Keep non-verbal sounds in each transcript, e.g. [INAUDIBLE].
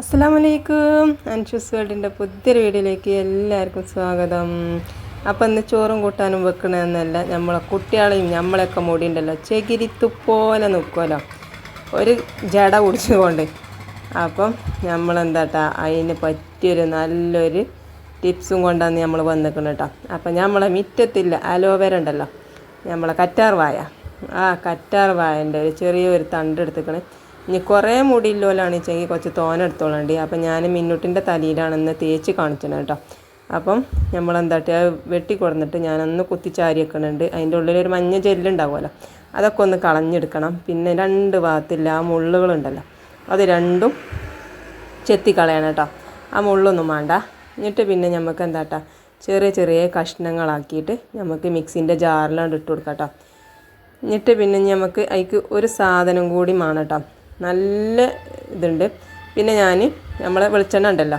അസ്സാം വലൈക്കും അൻഷൂസ് വേൾഡിന്റെ പുതിയൊരു വീഡിയോയിലേക്ക് എല്ലാവർക്കും സ്വാഗതം. അപ്പം ഇന്ന് ചോറും കൂട്ടാനും വെക്കണമെന്നല്ല നമ്മളെ കുട്ടികളെയും നമ്മളെയൊക്കെ മുടിയുണ്ടല്ലോ. പോലെ നിൽക്കുമല്ലോ ഒരു ജട കുടിച്ചുകൊണ്ട്. അപ്പം നമ്മളെന്താട്ടാ അതിന് പറ്റിയൊരു നല്ലൊരു ടിപ്സും കൊണ്ടാണ് നമ്മൾ വന്നിരിക്കുന്നത് കേട്ടോ അപ്പം നമ്മളെ മിറ്റത്തില്ല അലോവേര ഉണ്ടല്ലോ. നമ്മളെ കറ്റാർ വായ ആ കറ്റാർ വായന്റെ ഒരു ചെറിയൊരു തണ്ട് എടുത്തിക്കണേ. ഇനി കുറേ മുടിയില്ലോലാണ് വെച്ചെങ്കിൽ കുറച്ച് തോന എടുത്തോളണ്ടി. അപ്പം ഞാൻ മിന്നുട്ടിന്റെ തലയിലാണെന്ന് തേച്ച് കാണിച്ചണം കേട്ടോ. അപ്പം നമ്മൾ എന്താട്ടി വെട്ടി കൊടുന്നിട്ട് ഞാനൊന്ന് കുത്തിച്ചാരി വെക്കണുണ്ട്. അതിന്റെ ഉള്ളിലൊരു മഞ്ഞ ജെല്ലുണ്ടാവുമല്ലോ അതൊക്കെ ഒന്ന് കളഞ്ഞെടുക്കണം. പിന്നെ രണ്ട് ഭാഗത്തില്ല ആ മുള്ളുകളുണ്ടല്ലോ അത് രണ്ടും ചെത്തിക്കളയണം കേട്ടോ. ആ മുള്ളൊന്നും വേണ്ട. എന്നിട്ട് പിന്നെ നമുക്ക് എന്താട്ടാ ചെറിയ ചെറിയ കഷ്ണങ്ങളാക്കിയിട്ട് നമുക്ക് മിക്സിന്റെ ജാറിലാണ്ട് ഇട്ട് കൊടുക്കാം കേട്ടോ. എന്നിട്ട് പിന്നെ നമുക്ക് അതിക്ക് ഒരു സാധനം കൂടി വേണം കേട്ടോ. നല്ല ഇതുണ്ട്. പിന്നെ ഞാൻ നമ്മളെ വെളിച്ചെണ്ണ ഉണ്ടല്ലോ.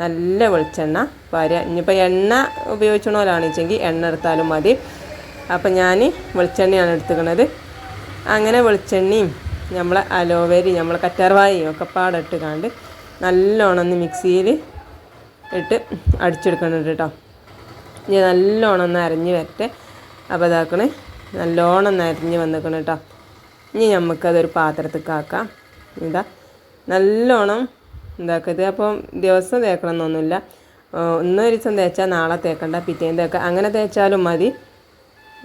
നല്ല വെളിച്ചെണ്ണ വര ഇനിയിപ്പോൾ എണ്ണ ഉപയോഗിച്ചണോലാണെന്ന് വെച്ചെങ്കിൽ എണ്ണ എടുത്താലും മതി. അപ്പം ഞാൻ വെളിച്ചെണ്ണയാണ് എടുത്തുക്കണത്. അങ്ങനെ വെളിച്ചെണ്ണയും നമ്മളെ അലോവേരി നമ്മളെ കറ്റാർവായും ഒക്കെ പാടിട്ട് കണ്ട് നല്ലോണം ഒന്ന് മിക്സിയിൽ ഇട്ട് അടിച്ചെടുക്കുന്നുണ്ട് കേട്ടോ ഇനി നല്ലോണം ഒന്ന് അരഞ്ഞ് വരട്ടെ. അപ്പോൾ ഇതാക്കണേ. നല്ലോണം ഒന്ന് അരിഞ്ഞ് വന്നിക്കണം കേട്ടോ ഇനി നമുക്കതൊരു പാത്രത്തേക്ക് ആക്കാം എന്താ നല്ലോണം ഇതാക്കരുത് അപ്പം ദിവസം തേക്കണം എന്നൊന്നുമില്ല ഇന്നൊരു ദിവസം തേച്ചാൽ നാളെ തേക്കണ്ട പിറ്റേന്ന് തേക്കാം. അങ്ങനെ തേച്ചാലും മതി.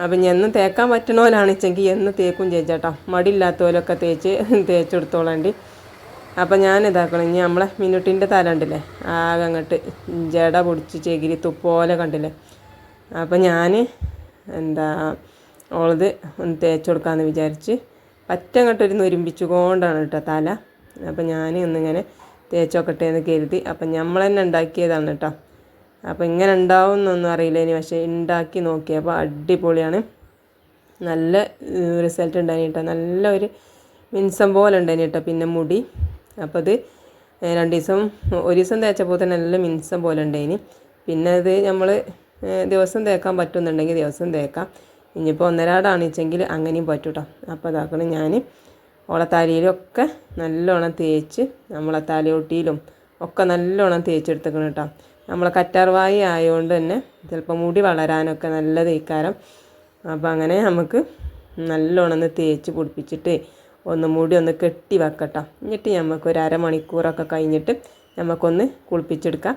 അപ്പം ഇനി എന്നും തേക്കാൻ പറ്റണോലാണെച്ചെങ്കിൽ എന്ന് തേക്കും ചേച്ചാട്ടോ മടിയില്ലാത്തവരൊക്കെ തേച്ച് [LAUGHS] തേച്ചെടുത്തോളണ്ടി. അപ്പം ഞാൻ ഇതാക്കണം. ഇനി നമ്മളെ മിനുട്ടിന്റെ തല ഉണ്ടല്ലേ ആകെ അങ്ങോട്ട് ജട പൊടിച്ച് ചെകിരി തുപ്പോലെ കണ്ടില്ലേ? അപ്പം ഞാൻ എന്താ ഓളത് ഒന്ന് തേച്ച് കൊടുക്കാമെന്ന് വിചാരിച്ച് പറ്റ അങ്ങോട്ടൊരു നുരുമ്പിച്ചു കൊണ്ടാണ് കേട്ടോ തല. അപ്പം ഞാൻ ഒന്നിങ്ങനെ തേച്ചോക്കട്ടെ എന്ന് കരുതി. അപ്പം നമ്മൾ തന്നെ ഉണ്ടാക്കിയതാണ് കേട്ടോ. അപ്പം ഇങ്ങനെ ഉണ്ടാവും എന്നൊന്നും അറിയില്ല ഇനി പക്ഷേ ഉണ്ടാക്കി നോക്കിയപ്പോൾ അടിപൊളിയാണ്. നല്ല റിസൾട്ട് ഉണ്ടായിന് കേട്ടോ. നല്ല ഒരു മിൻസം പോലെ ഉണ്ടായിന് കേട്ടോ. പിന്നെ മുടി. അപ്പോൾ അത് രണ്ട് ദിവസം ഒരു ദിവസം തേച്ചപ്പോൾ തന്നെ നല്ല മിൻസം പോലെ ഉണ്ടായിന്. പിന്നെ അത് നമ്മൾ ദിവസം തേക്കാൻ പറ്റുന്നുണ്ടെങ്കിൽ ദിവസം തേക്കാം. ഇനിയിപ്പോൾ ഒന്നരാടാണിച്ചെങ്കിൽ അങ്ങനെയും പറ്റും കേട്ടോ അപ്പോൾ അതാക്കണം ഞാൻ ഓളെ തലയിലൊക്കെ നല്ലോണം തേച്ച് നമ്മളെ തലയൊട്ടിയിലും ഒക്കെ നല്ലോണം തേച്ചെടുത്തേക്കണം കേട്ടോ. നമ്മളെ കറ്റാർവായി ആയതുകൊണ്ട് തന്നെ ചിലപ്പോൾ മുടി വളരാനൊക്കെ നല്ല തേക്കാരം. അപ്പോൾ അങ്ങനെ നമുക്ക് നല്ലോണം ഒന്ന് തേച്ച് പൊടിപ്പിച്ചിട്ട് ഒന്ന് മുടി ഒന്ന് കെട്ടി വെക്കട്ടോ. എന്നിട്ട് നമുക്ക് ഒരു അരമണിക്കൂറൊക്കെ കഴിഞ്ഞിട്ട് നമുക്കൊന്ന് കുളിപ്പിച്ചെടുക്കാം.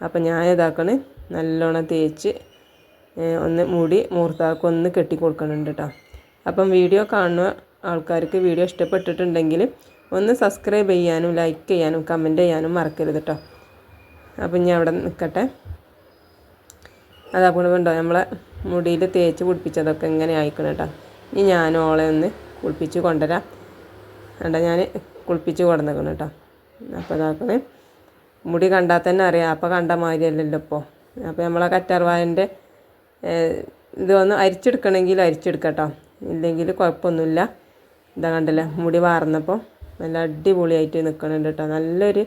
അപ്പോൾ ഞാൻ ഇതാക്കണ് നല്ലോണം തേച്ച് ഒന്ന് മൂടി മൂർത്താക്ക് ഒന്ന് കെട്ടി കൊടുക്കുന്നുണ്ട് കേട്ടോ അപ്പം വീഡിയോ കാണുന്ന ആൾക്കാർക്ക് വീഡിയോ ഇഷ്ടപ്പെട്ടിട്ടുണ്ടെങ്കിൽ ഒന്ന് സബ്സ്ക്രൈബ് ചെയ്യാനും ലൈക്ക് ചെയ്യാനും കമന്റ് ചെയ്യാനും മറക്കരുത് കേട്ടോ അപ്പം ഞാൻ അവിടെ നിൽക്കട്ടെ. അതേപോലെ ഉണ്ടോ നമ്മളെ മുടിയിൽ തേച്ച് കുളിപ്പിച്ചതൊക്കെ ഇങ്ങനെ ആയിക്കണം കേട്ടോ ഇനി ഞാൻ ഓളെ ഒന്ന് കുളിപ്പിച്ച് കൊണ്ടുവരാം. കണ്ട ഞാൻ കുളിപ്പിച്ച് കൊണ്ടുവന്നേക്കണം കേട്ടോ അപ്പോൾ അതാക്കണേ. മുടി കണ്ടാൽ തന്നെ അറിയാം അപ്പോൾ കണ്ട മാതിരിയല്ലല്ലോ ഇപ്പോൾ അപ്പോൾ നമ്മളെ കറ്റാർവായന്റെ ഇത് ഒന്ന് അരിച്ചെടുക്കണമെങ്കിൽ അരിച്ചെടുക്കട്ടോ. ഇല്ലെങ്കിൽ കുഴപ്പമൊന്നുമില്ല. ഇതാ കണ്ടല്ലേ മുടി വാർന്നപ്പോൾ നല്ല അടിപൊളിയായിട്ട് നിൽക്കണുണ്ട് കേട്ടോ നല്ലൊരു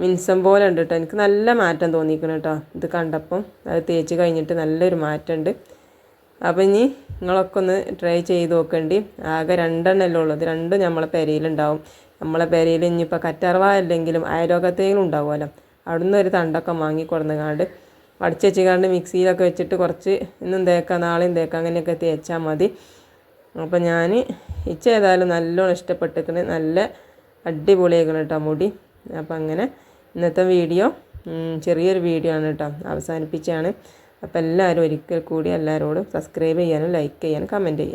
മിൻസം പോലെ ഉണ്ട് കേട്ടോ എനിക്ക് നല്ല മാറ്റം തോന്നിക്കണം കേട്ടോ ഇത് കണ്ടപ്പം അത് തേച്ച് കഴിഞ്ഞിട്ട് നല്ലൊരു മാറ്റമുണ്ട്. അപ്പം ഇനി നിങ്ങളൊക്കെ ഒന്ന് ട്രൈ ചെയ്ത് നോക്കേണ്ടി. ആകെ രണ്ടെണ്ണമല്ലേ ഉള്ളത് രണ്ടും നമ്മളെ പെരയിലുണ്ടാവും നമ്മളെ പെരയിൽ ഇനിയിപ്പോൾ കറ്റർവാ അല്ലെങ്കിലും അയലോകത്തേലും ഉണ്ടാവുമല്ലോ. അവിടുന്ന് ഒരു തണ്ടൊക്കെ വാങ്ങി അടിച്ച് വെച്ചുകാണ്ട് മിക്സിയിലൊക്കെ വെച്ചിട്ട് കുറച്ച് ഇന്നും തേക്കാം നാളെയും തേക്കാം അങ്ങനെയൊക്കെ തേച്ചാൽ മതി. അപ്പോൾ ഞാൻ ഇച്ച ഏതായാലും നല്ലോണം ഇഷ്ടപ്പെട്ടിരിക്കണ്. നല്ല അടിപൊളിയാക്കണം കേട്ടോ മുടി. അപ്പോൾ അങ്ങനെ ഇന്നത്തെ വീഡിയോ ചെറിയൊരു വീഡിയോ ആണ് കേട്ടോ അവസാനിപ്പിച്ചാണ് അപ്പോൾ എല്ലാവരും ഒരിക്കൽ കൂടി എല്ലാവരോടും സബ്സ്ക്രൈബ് ചെയ്യാനും ലൈക്ക് ചെയ്യാനും കമന്റ് ചെയ്യാനും